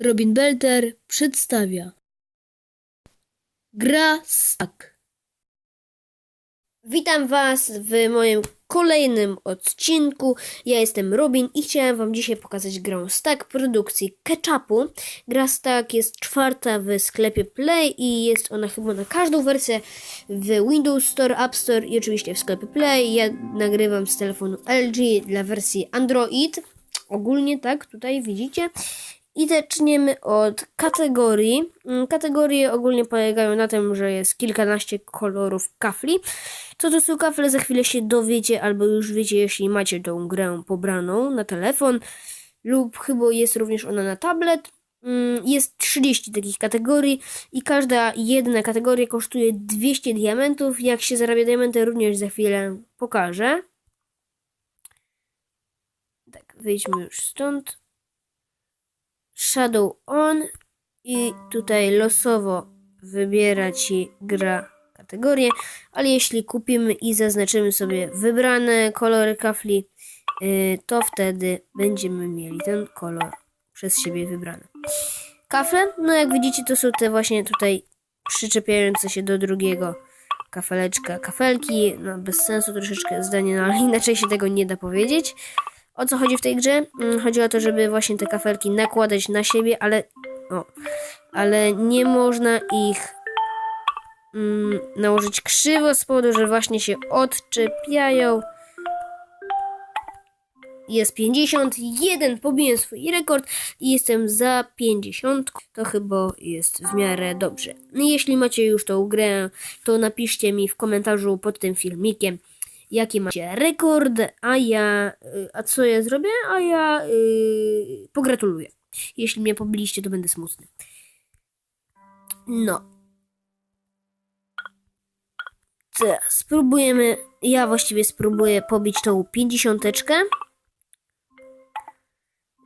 Robin Belter przedstawia Gra Stack. Witam Was w moim kolejnym odcinku. Ja jestem Robin i chciałem Wam dzisiaj pokazać grę Stack produkcji Ketchupu. Gra Stack jest czwarta w sklepie Play i jest ona chyba na każdą wersję w Windows Store, App Store i oczywiście w sklepie Play. Ja nagrywam z telefonu LG dla wersji Android. Ogólnie tak, tutaj widzicie. I zaczniemy od kategorii. Mm, Kategorie ogólnie polegają na tym, że jest kilkanaście kolorów kafli. Co to są kafle, za chwilę się dowiecie, albo już wiecie, jeśli macie tą grę pobraną na telefon, lub chyba jest również ona na tablet. Mm, Jest 30 takich kategorii i każda jedna kategoria kosztuje 200 diamentów. Jak się zarabia diamenty, również za chwilę pokażę. Tak, wyjdźmy już stąd. Shadow On i tutaj losowo wybiera ci gra kategorię, ale jeśli kupimy i zaznaczymy sobie wybrane kolory kafli, yy, to wtedy będziemy mieli ten kolor przez siebie wybrany. Kafle, no jak widzicie, to są te właśnie tutaj przyczepiające się do drugiego kafeleczka kafelki, no bez sensu troszeczkę zdanie, no ale inaczej się tego nie da powiedzieć. O co chodzi w tej grze? Mm, Chodzi o to, żeby właśnie te kafelki nakładać na siebie, ale o, ale nie można ich mm, nałożyć krzywo z powodu, że właśnie się odczepiają. Jest 51, pobiłem swój rekord i jestem za 50. To chyba jest w miarę dobrze. Jeśli macie już tą grę, to napiszcie mi w komentarzu pod tym filmikiem, jaki macie rekord, a ja, y, a co ja zrobię, a ja yy, pogratuluję. Jeśli mnie pobiliście, to będę smutny. No. Teraz spróbujemy, ja właściwie spróbuję pobić tą pięćdziesiąteczkę.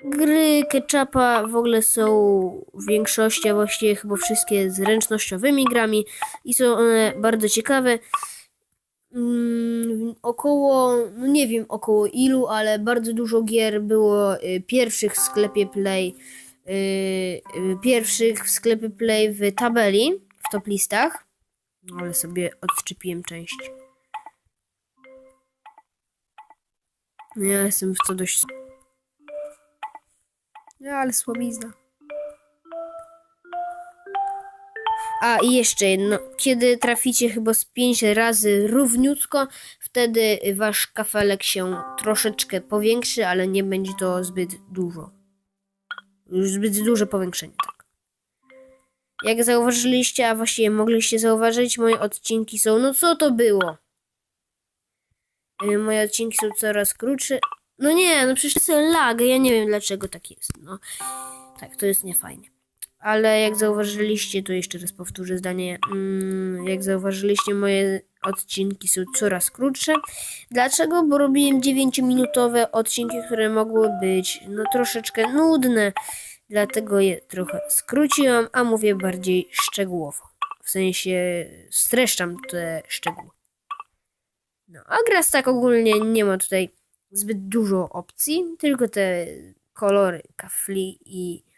Gry Ketchupa w ogóle są w większości, a właściwie chyba wszystkie zręcznościowymi grami i są one bardzo ciekawe. Mm, około, no nie wiem około ilu, ale bardzo dużo gier było y, pierwszych w sklepie Play, y, y, pierwszych w sklepie Play w tabeli, w top listach. No, ale sobie odczepiłem część. No, Ja jestem w to dość. No, ale słabizna. A i jeszcze jedno. Kiedy traficie chyba z 5 razy równiutko, wtedy wasz kafelek się troszeczkę powiększy, ale nie będzie to zbyt dużo. Już zbyt duże powiększenie, tak. Jak zauważyliście, a właściwie mogliście zauważyć, moje odcinki są. No co to było? Y, Moje odcinki są coraz krótsze. No nie, no przecież to jest lag, ja nie wiem dlaczego tak jest. No tak, to jest niefajnie. Ale jak zauważyliście, to jeszcze raz powtórzę zdanie. Mm, jak zauważyliście, moje odcinki są coraz krótsze. Dlaczego? Bo robiłem 9-minutowe odcinki, które mogły być no troszeczkę nudne. Dlatego je trochę skróciłam, a mówię bardziej szczegółowo. W sensie streszczam te szczegóły. No, a gra tak ogólnie nie ma tutaj zbyt dużo opcji, tylko te kolory, kafli i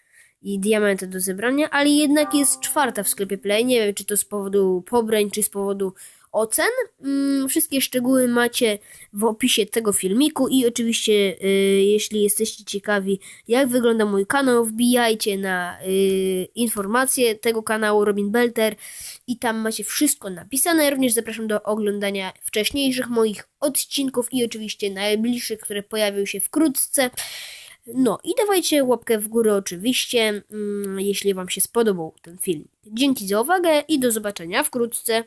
i diamenty do zebrania, ale jednak jest czwarta w sklepie Play. Nie wiem, czy to z powodu pobrań, czy z powodu ocen. Mm, wszystkie szczegóły macie w opisie tego filmiku i oczywiście, y, jeśli jesteście ciekawi, jak wygląda mój kanał, wbijajcie na y, informacje tego kanału Robin Belter i tam macie wszystko napisane. Również zapraszam do oglądania wcześniejszych moich odcinków i oczywiście najbliższych, które pojawią się wkrótce. No i dawajcie łapkę w górę oczywiście, mm, jeśli Wam się spodobał ten film. Dzięki za uwagę i do zobaczenia wkrótce.